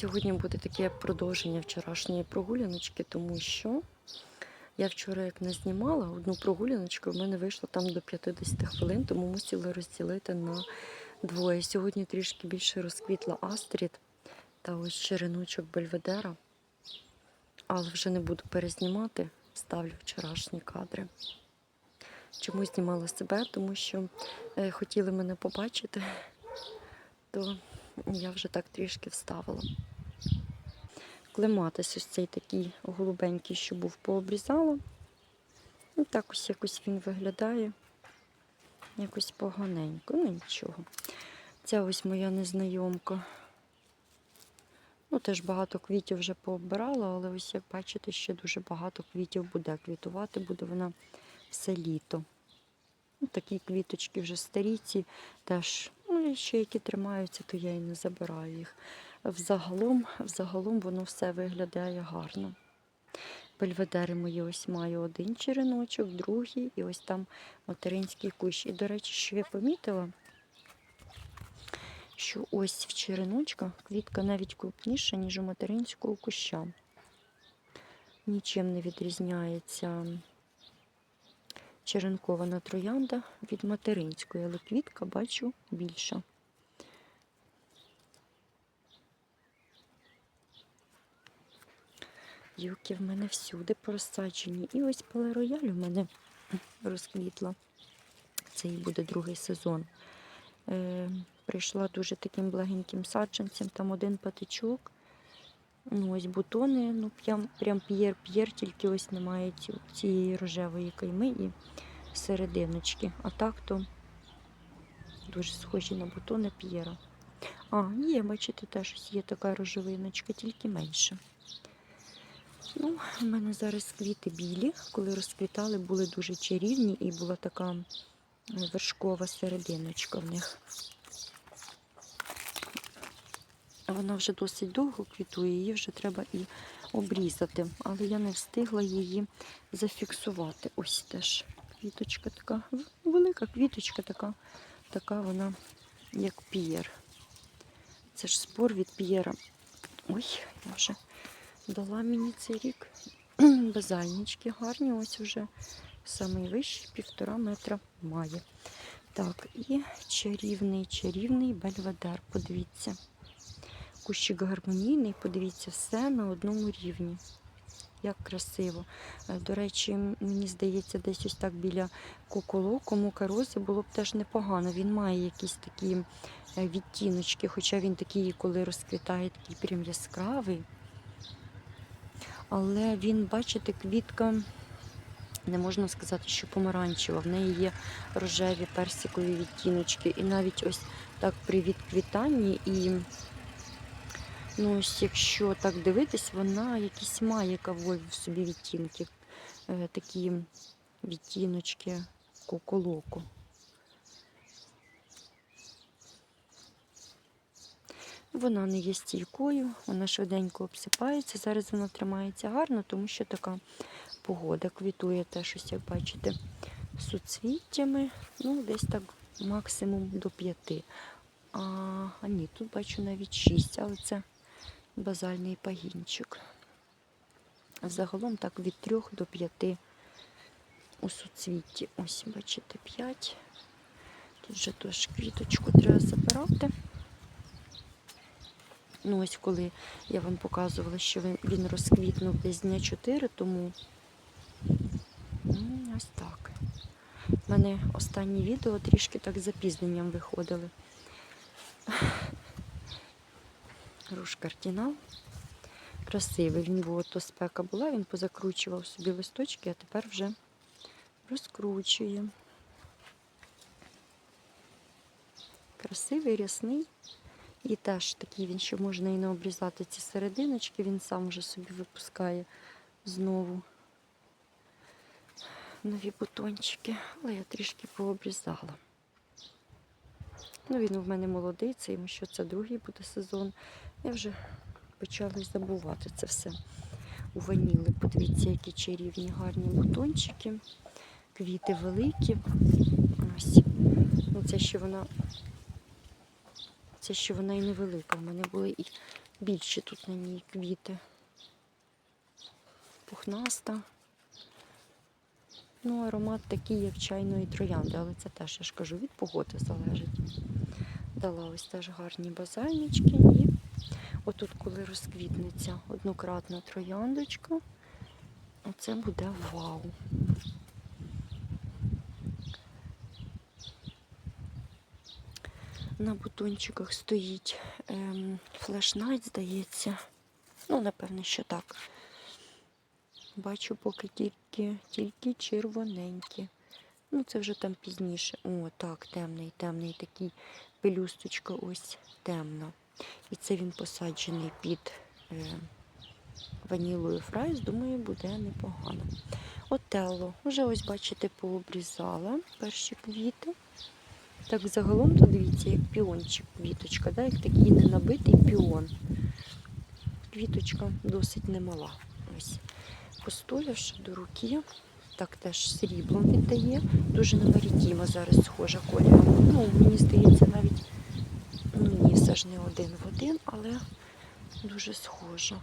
Сьогодні буде таке продовження вчорашньої прогуляночки, тому що я вчора як не знімала одну прогуляночку, в мене вийшло там до 50 хвилин, тому мусила розділити на двоє. Сьогодні трішки більше розквітла Астрід та ось череночок Бельведера. Але вже не буду перезнімати, ставлю вчорашні кадри. Чому знімала себе? Тому що е, хотіли мене побачити, то я вже так трішки вставила. Клематис ось цей такий голубенький, що був пообрізала. І так ось якось він виглядає. Якось поганенько, ну нічого. Ця ось моя незнайомка. Ну, теж багато квітів вже пообирала, але ось як бачите, ще дуже багато квітів буде квітувати, буде вона все літо. Ну, такі квіточки вже старі, ці теж, ще які тримаються, то я і не забираю їх. Взагалом, взагалом воно все виглядає гарно. Бельведери мої ось маю один череночок, другий, і ось там материнський кущ. І, до речі, що я помітила, що ось в череночках квітка навіть крупніша, ніж у материнського куща. Нічим не відрізняється черенкована троянда від материнської, але квітка бачу більша. Юки в мене всюди просаджені. І ось палерояль у мене розквітла. Це і буде другий сезон. Е, прийшла дуже таким благеньким саджанцем, там один патичок. Ну, ось бутони, ну прям, прям п'єр-п'єр, тільки ось немає цієї рожевої кайми і серединочки. А так то дуже схожі на бутони п'єра. А, є, бачите, теж є така рожевиночка, тільки менше. Ну, у мене зараз квіти білі. Коли розквітали, були дуже чарівні і була така вершкова серединочка в них. Вона вже досить довго квітує, її вже треба і обрізати. Але я не встигла її зафіксувати. Ось теж квіточка така, велика квіточка така, така вона, як п'єр. Це ж спор від п'єра. Ой, я вже дала мені цей рік. Базальнички гарні, ось вже самий вищий, півтора метра має. Так, і чарівний, чарівний бельведер, подивіться. Кущик гармонійний, подивіться, все на одному рівні. Як красиво. Е, До речі, мені здається, десь ось так біля куколоку, мукарози було б теж непогано. Він має якісь такі е, відтіночки, хоча він такий, коли розквітає, такий прям яскравий. Але він, бачите, квітка, не можна сказати, що помаранчева. В неї є рожеві персикові відтіночки. І навіть ось так при відквітанні і Ну, ось якщо так дивитись, вона якісь має кавові в собі відтінки, е, такі відтіночки куколоку. Вона не є стійкою, вона швиденько обсипається. Зараз вона тримається гарно, тому що така погода квітує теж, ось, як бачите, суцвіттями, ну, десь так максимум до п'яти. А, а ні, тут бачу навіть шість, але це базальний пагінчик. Загалом так від 3 до 5 у суцвітті. Ось, бачите, 5. Тут вже теж квіточку треба забирати. Ну, ось коли я вам показувала, що він, розквітнув десь дня 4, тому ось так. У мене останні відео трішки так запізненням виходили. Руш кардинал. Красивий. Він був, то спека була, він позакручував собі листочки, а тепер вже розкручує. Красивий, рясний. І теж такий він, що можна і не обрізати ці серединочки, він сам вже собі випускає знову нові бутончики, але я трішки пообрізала. Ну, він в мене молодий, це йому що це другий буде сезон. Я вже почала забувати це все. У ваніли. Подивіться, які чарівні гарні бутончики, квіти великі. Ось. Ну, це ще вона. Це ще вона і невелика. У мене були і більші тут на ній квіти. Пухнаста. Ну, аромат такий, як чайної троянди, але це теж, я ж кажу, від погоди залежить. Дала ось теж гарні базальнички і отут, коли розквітнеться однократна трояндочка, оце буде вау. На бутончиках стоїть ем, флеш-найт, здається. Ну, напевне, що так. Бачу поки тільки, тільки червоненькі. Ну, це вже там пізніше. О, так, темний, темний такий пелюсточка ось темна. І це він посаджений під е, ванілою фрайс, думаю, буде непогано. Отелло. Вже ось, бачите, пообрізала перші квіти. Так, загалом, то дивіться, як піончик квіточка, да? як такий ненабитий піон. Квіточка досить немала. Ось. Постоявши до руки, так теж сріблом віддає. Дуже на Марітіма зараз схожа кольором. Ну, мені здається, навіть все ж не один в один, але дуже схожа.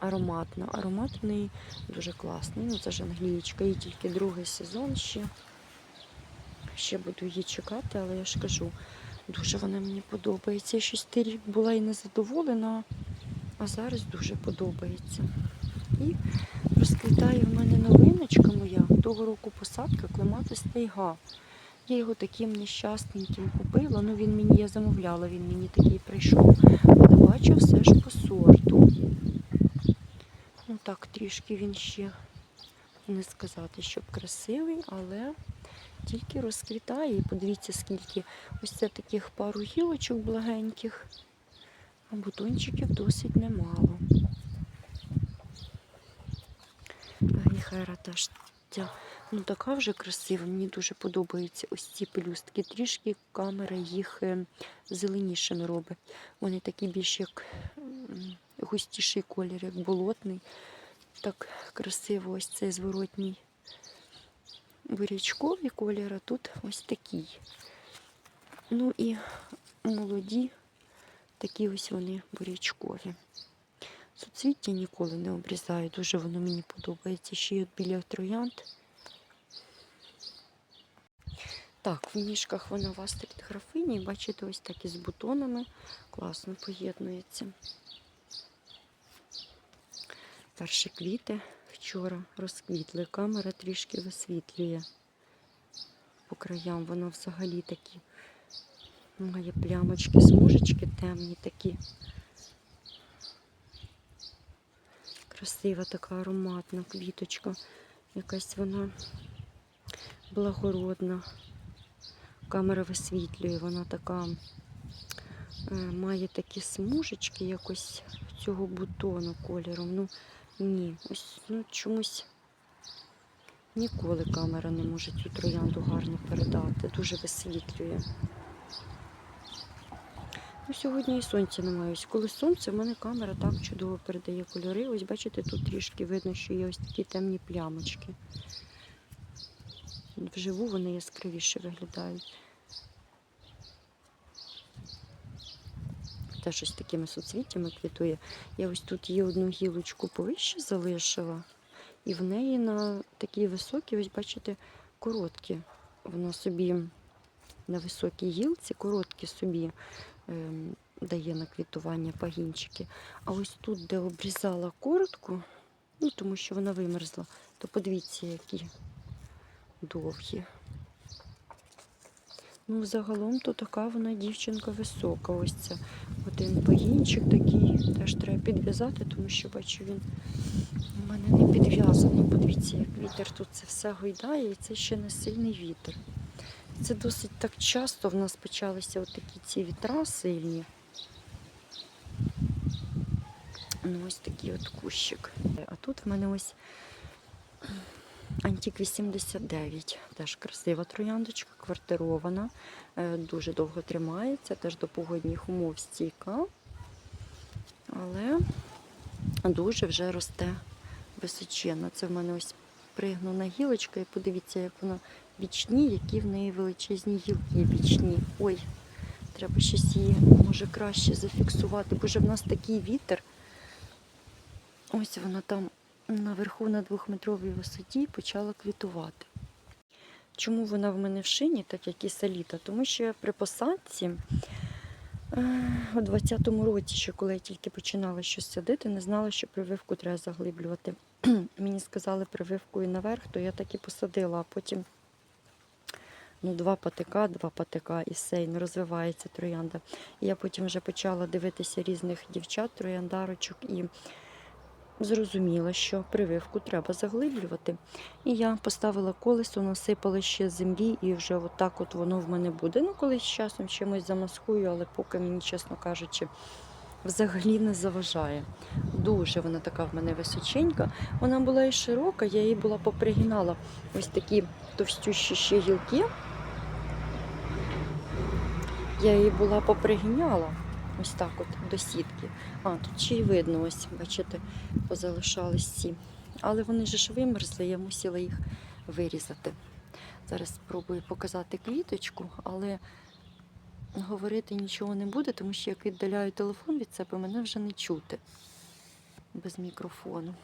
Ароматна. Аромат в неї дуже класний. Ну, це ж англієчка, їй тільки другий сезон ще. Ще буду її чекати, але я ж кажу, дуже вона мені подобається. Я щось той рік була і незадоволена, а зараз дуже подобається. І розквітає в мене новиночка моя. Того року посадка клематис тайга. Я його таким нещасненьким купила. Ну він мені я замовляла, він мені такий прийшов. Але бачу все ж по сорту. Ну так, трішки він ще не сказати, щоб красивий, але тільки розквітає. Подивіться, скільки ось це таких пару гілочок благеньких, а бутончиків досить немало. Гейхера теж ця, ну така вже красива. Мені дуже подобаються ось ці пелюстки. Трішки камера їх е, зеленішими робить. Вони такі більш як густіший колір, як болотний. Так красиво ось цей зворотній бурячковий колір, а тут ось такий. Ну і молоді, такі ось вони бурячкові. Суцвіття ніколи не обрізаю, дуже воно мені подобається. Ще й біля троянд. Так, в ніжках вона у вас так графині, бачите, ось так із бутонами. Класно поєднується. Перші квіти вчора розквітли. Камера трішки висвітлює по краям. Воно взагалі такі має плямочки, смужечки темні такі. Красива така ароматна квіточка. Якась вона благородна. Камера висвітлює, вона така е, має такі смужечки якось цього бутону кольором. Ну, ні, ось ну, чомусь ніколи камера не може цю троянду гарно передати. Дуже висвітлює. Ну, Сьогодні і сонця немає. Ось Коли сонце, в мене камера так чудово передає кольори. Ось бачите, тут трішки видно, що є ось такі темні плямочки. Вживу вони яскравіше виглядають. Теж ось такими суцвіттями квітує. Я ось тут її одну гілочку повище залишила, і в неї на такій високій, ось бачите, короткі. Вона собі на високій гілці, короткі собі ем, дає на квітування пагінчики. А ось тут, де обрізала коротку, ну тому що вона вимерзла, то подивіться, які довгі. Ну, загалом то така вона дівчинка висока. Ось це один пагінчик такий. Теж треба підв'язати, тому що бачу, він у мене не підв'язаний. Подивіться, як вітер тут це все гойдає, і це ще не сильний вітер. Це досить так часто в нас почалися от такі ці вітра сильні. Ну, ось такий от кущик. А тут в мене ось Антік 89. Теж красива трояндочка, квартирована, е, дуже довго тримається, теж до погодних умов стійка. Але дуже вже росте височенно. Це в мене ось пригнана гілочка, і подивіться, як вона бічні, які в неї величезні гілки бічні. Ой, Треба щось її може краще зафіксувати, бо вже в нас такий вітер. Ось вона там наверху на двохметровій висоті почала квітувати. Чому вона в мене в шині, так як і саліта? Тому що я при посадці е, у 20-му році, ще коли я тільки починала щось садити, не знала, що прививку треба заглиблювати. Мені сказали прививкою наверх, то я так і посадила, а потім ну, два патика, два патика і все, і не розвивається троянда. І я потім вже почала дивитися різних дівчат, трояндарочок і зрозуміла, що прививку треба заглиблювати. І я поставила колесо, насипала ще землі, і вже отак от воно в мене буде. Ну, колись часом чимось замаскую, але поки мені, чесно кажучи, взагалі не заважає. Дуже вона така в мене височенька. Вона була і широка, я її була попригинала ось такі товстющі ще гілки. Я її була попригиняла ось так от до сітки. А, тут ще й видно, ось, бачите, позалишались ці. Але вони ж вимерзли, я мусила їх вирізати. Зараз спробую показати квіточку, але говорити нічого не буде, тому що як віддаляю телефон від себе, мене вже не чути без мікрофону.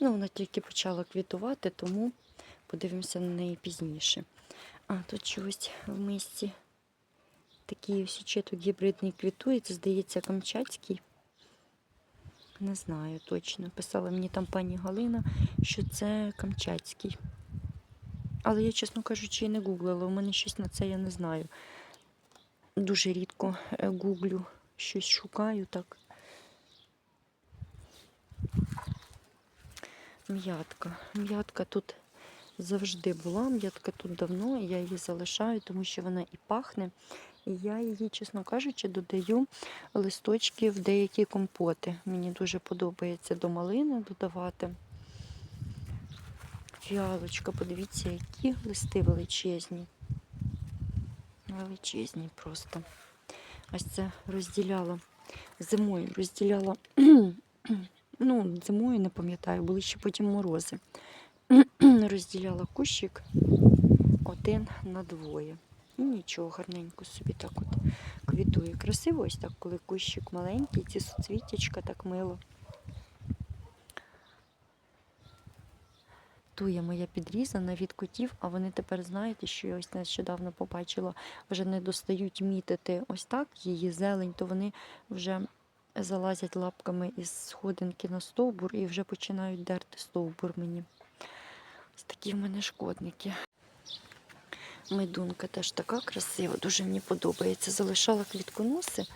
Ну, вона тільки почала квітувати, тому подивимося на неї пізніше. А тут чогось в місті такий ось ще гібридний квітує, це, здається, камчатський. Не знаю точно. Писала мені там пані Галина, що це камчатський. Але я, чесно кажучи, не гуглила. У мене щось на це я не знаю. Дуже рідко е, гуглю, щось шукаю так. М'ятка. М'ятка тут завжди була. М'ятка тут давно, я її залишаю, тому що вона і пахне. І я її, чесно кажучи, додаю листочки в деякі компоти. Мені дуже подобається до малини додавати. Фіалочка, подивіться, які листи величезні. Величезні просто. Ось це розділяла зимою, розділяла ну, зимою не пам'ятаю, були ще потім морози. Розділяла кущик один на двоє. І нічого, гарненько собі так от квітує. Красиво ось так, коли кущик маленький, ці суцвітячка так мило. Туя моя підрізана від котів, а вони тепер знаєте, що я ось нещодавно побачила, вже не достають мітити ось так її зелень, то вони вже залазять лапками із сходинки на стовбур і вже починають дерти стовбур мені. Ось такі в мене шкодники. Медунка теж така красива, дуже мені подобається. Залишала квітконоси.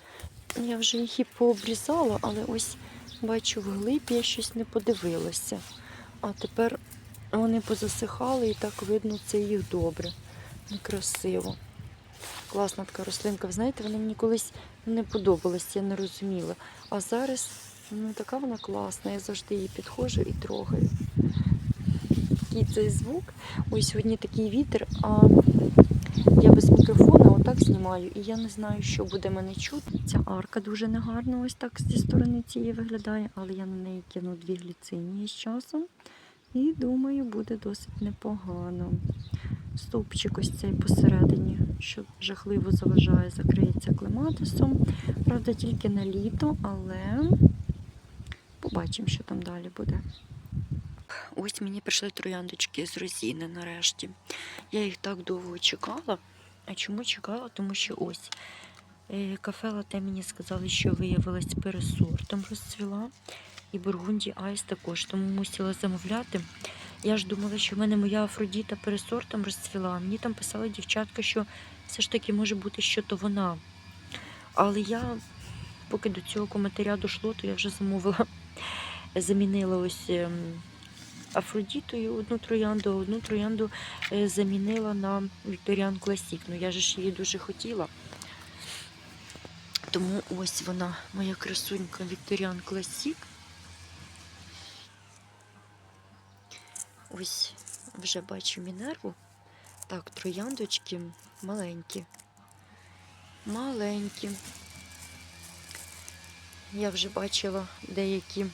Я вже їх і пообрізала, але ось бачу вглиб, я щось не подивилася. А тепер вони позасихали і так видно, це їх добре. Красиво. Класна така рослинка. Ви знаєте, вона мені колись не подобалась, я не розуміла. А зараз ну, така вона класна. Я завжди її підходжу і трогаю. Такий цей звук. Ось сьогодні такий вітер, а я без мікрофона отак знімаю, і я не знаю, що буде мене чути. Ця арка дуже негарно ось так зі сторони цієї виглядає, але я на неї кину дві гліцинії з часом. І думаю, буде досить непогано. Стовпчик ось цей посередині, що жахливо заважає, закриється клематисом. Правда, тільки на літо, але побачимо, що там далі буде. Ось мені прийшли трояндочки з розіни нарешті. Я їх так довго чекала. А чому чекала? Тому що ось е, кафе Лате мені сказали, що виявилась пересортом розцвіла. І Бургунді Айс також, тому мусила замовляти. Я ж думала, що в мене моя Афродіта пересортом розцвіла. Мені там писала дівчатка, що все ж таки може бути, що то вона. Але я, поки до цього коментаря дійшло, то я вже замовила, замінила ось ем, Афродітою одну троянду, а одну троянду е, замінила на Вікторіан Класік. Ну я ж її дуже хотіла. Тому ось вона, моя красунька Вікторіан Класік. Ось вже бачу мінерву. Так, трояндочки маленькі. Маленькі. Я вже бачила, деякі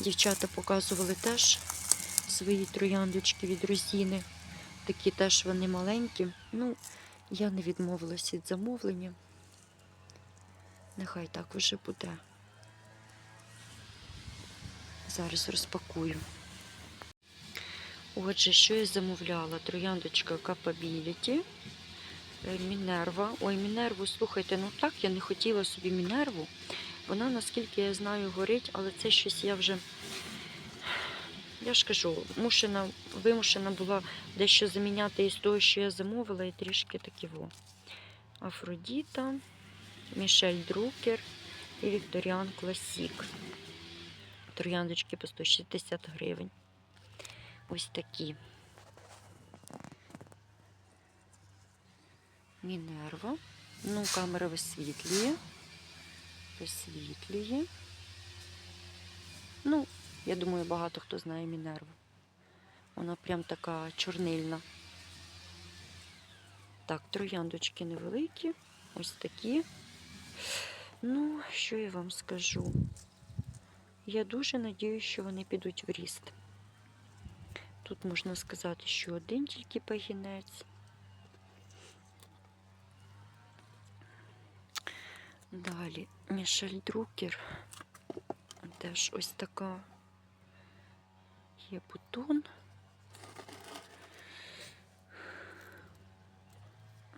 дівчата показували теж свої трояндочки від розіни. Такі теж вони маленькі. Ну, я не відмовилась від замовлення. Нехай так вже буде. Зараз розпакую. Отже, що я замовляла? Трояндочка Capability, е, Мінерва. Ой, Мінерву, слухайте, ну так, я не хотіла собі Мінерву. Вона, наскільки я знаю, горить, але це щось я вже, я ж кажу, мушена, вимушена була дещо заміняти із того, що я замовила, і трішки такі во. Афродіта, Мішель Друкер і Вікторіан Класік. Трояндочки по 160 гривень. Ось такі. Мінерва. Ну, камера висвітлює. Висвітлює. Ну, я думаю, багато хто знає Мінерву. Вона прям така чорнильна. Так, трояндочки невеликі. Ось такі. Ну, що я вам скажу? Я дуже надіюсь, що вони підуть в ріст. Тут можна сказати, що один тільки пагінець. Далі Мішель Друкер. Теж ось така є бутон.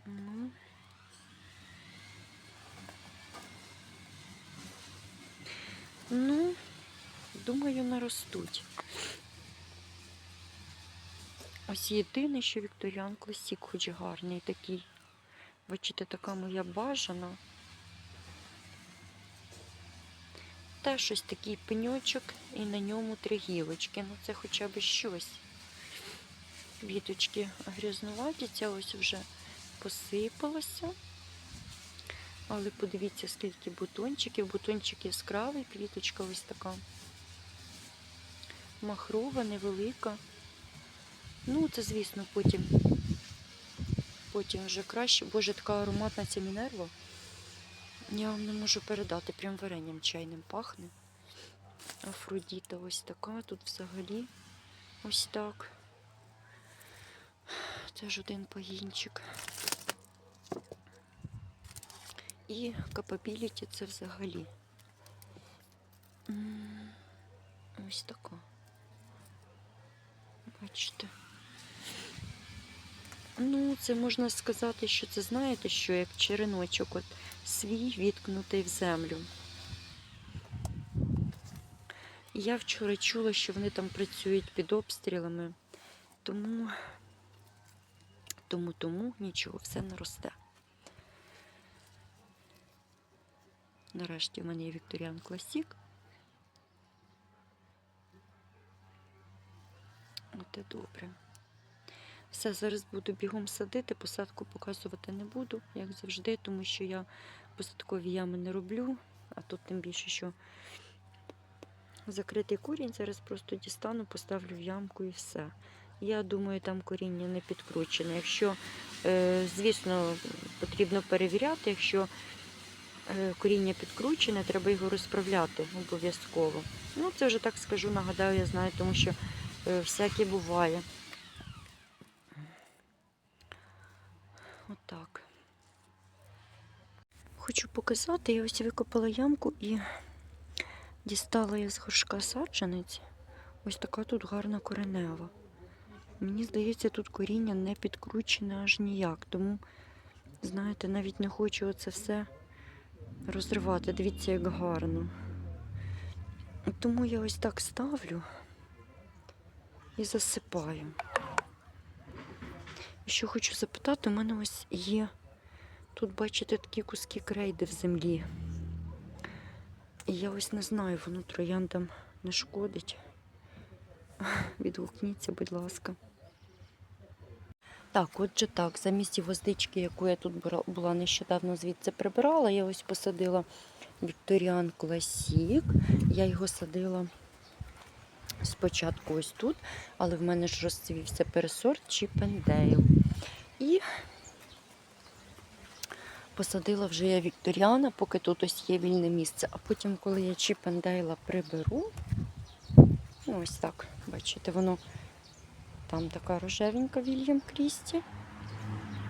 Ну. Ну, думаю, наростуть. Ось єдине, що Вікторіан Класік хоч гарний такий. Бачите, така моя бажана. Теж ось такий пеньочок і на ньому три гілочки. Ну це хоча б щось. Квіточки грязнуваті, ця ось вже посипалася. Але подивіться, скільки бутончиків. Бутончик яскравий, квіточка ось така. Махрова, невелика. Ну, це, звісно, потім. Потім вже краще. Боже, така ароматна ця мінерва. Я вам не можу передати, прям варенням чайним пахне. Афродіта ось така, тут взагалі ось так. Теж один пагінчик. І капабіліті це взагалі. Ось така. Бачите. Ну, це можна сказати, що це знаєте, що як череночок от свій відкнутий в землю. Я вчора чула, що вони там працюють під обстрілами, тому, тому, тому нічого, все не росте. Нарешті в мене є Вікторіан Класік. Оте добре. Все, зараз буду бігом садити, посадку показувати не буду, як завжди, тому що я посадкові ями не роблю, а тут тим більше, що закритий корінь, зараз просто дістану, поставлю в ямку і все. Я думаю, там коріння не підкручене. Якщо, е, звісно, потрібно перевіряти, якщо е, коріння підкручене, треба його розправляти обов'язково. Ну, це вже так скажу, нагадаю, я знаю, тому що е, всяке буває. Отак. Хочу показати, я ось викопала ямку і дістала я з горшка саджанець. Ось така тут гарна коренева. Мені здається, тут коріння не підкручене аж ніяк. Тому, знаєте, навіть не хочу оце все розривати. Дивіться, як гарно. Тому я ось так ставлю і засипаю. Що хочу запитати, у мене ось є. Тут, бачите, такі куски крейди в землі. І я ось не знаю, воно трояндам не шкодить. Відгукніться, будь ласка. Так, отже так, замість воздички, яку я тут була нещодавно звідси прибирала, я ось посадила Вікторіан Класік. Я його садила спочатку ось тут, але в мене ж розцвівся пересорт Чіпендейл. І посадила вже я Вікторіана, поки тут ось є вільне місце. А потім, коли я Чіпендейла приберу, ну ось так, бачите, воно там така рожевенька Вільям Крісті.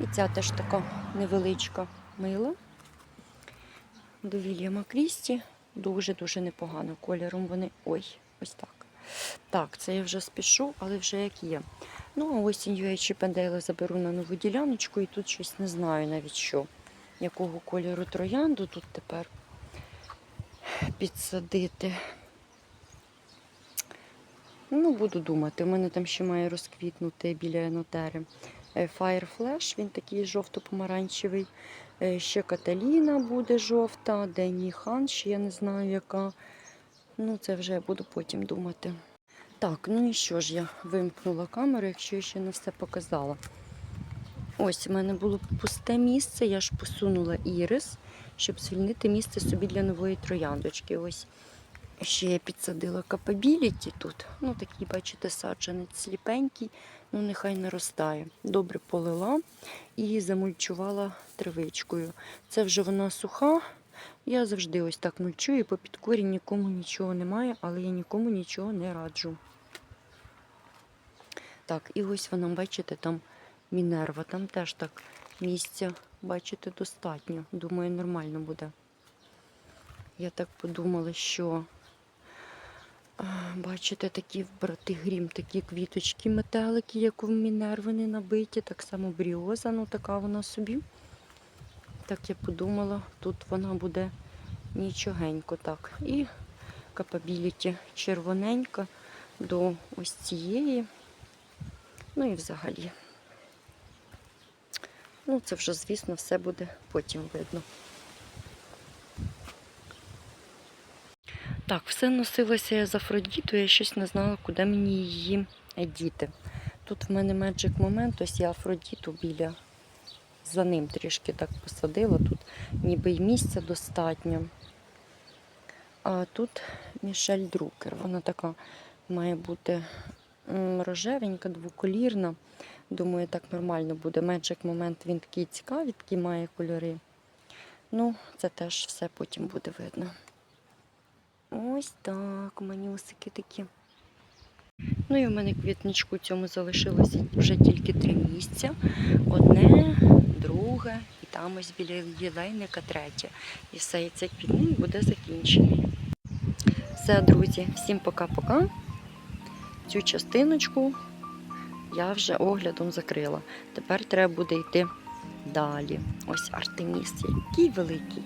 І ця теж така невеличка мила. До Вільяма Крісті. Дуже-дуже непогано кольором вони. Ой, ось так. Так, це я вже спішу, але вже як є. Ну, а осінню я Чіпендейла заберу на нову діляночку і тут щось не знаю навіть що. Якого кольору троянду тут тепер підсадити. Ну, буду думати. У мене там ще має розквітнути біля енотери. Е, Fire Flash, він такий жовто-помаранчевий. Е, Ще Каталіна буде жовта, Денні Хан, ще я не знаю яка. Ну, це вже я буду потім думати. Так, ну і що ж, я вимкнула камеру, якщо я ще не все показала. Ось у мене було пусте місце, я ж посунула ірис, щоб звільнити місце собі для нової трояндочки. Ось ще я підсадила капабіліті тут. Ну, такий, бачите, саджанець сліпенький, ну нехай наростає. Добре полила і замульчувала травичкою. Це вже вона суха. Я завжди ось так мульчую, по підкорі нікому нічого немає, але я нікому нічого не раджу. Так, і ось вона, бачите, там Мінерва, там теж так місця, бачите, достатньо. Думаю, нормально буде. Я так подумала, що бачите, такі брати грім, такі квіточки, метелики, як у Мінерви не набиті, так само бріоза, ну така вона собі. Так я подумала, тут вона буде нічогенько так. І капабіліті червоненька до ось цієї. Ну і взагалі. Ну, це вже, звісно, все буде потім видно. Так, все носилося я з Афродітою, я щось не знала, куди мені її діти. Тут в мене Magic Moment, ось я Афродіту біля за ним трішки так посадила. Тут ніби й місця достатньо. А тут Мішель Друкер. Вона така має бути рожевенька, двоколірна. Думаю, так нормально буде. Magic Moment він такий цікавий, такий має кольори. Ну, це теж все потім буде видно. Ось так, манюсики такі. Ну і в мене квітничку цьому залишилося вже тільки три місця. Одне, друге, і там ось біля єлейника третє. І все, і цей квітник буде закінчений. Все, друзі, всім пока-пока. Цю частиночку я вже оглядом закрила. Тепер треба буде йти далі. Ось Артеміс, який великий.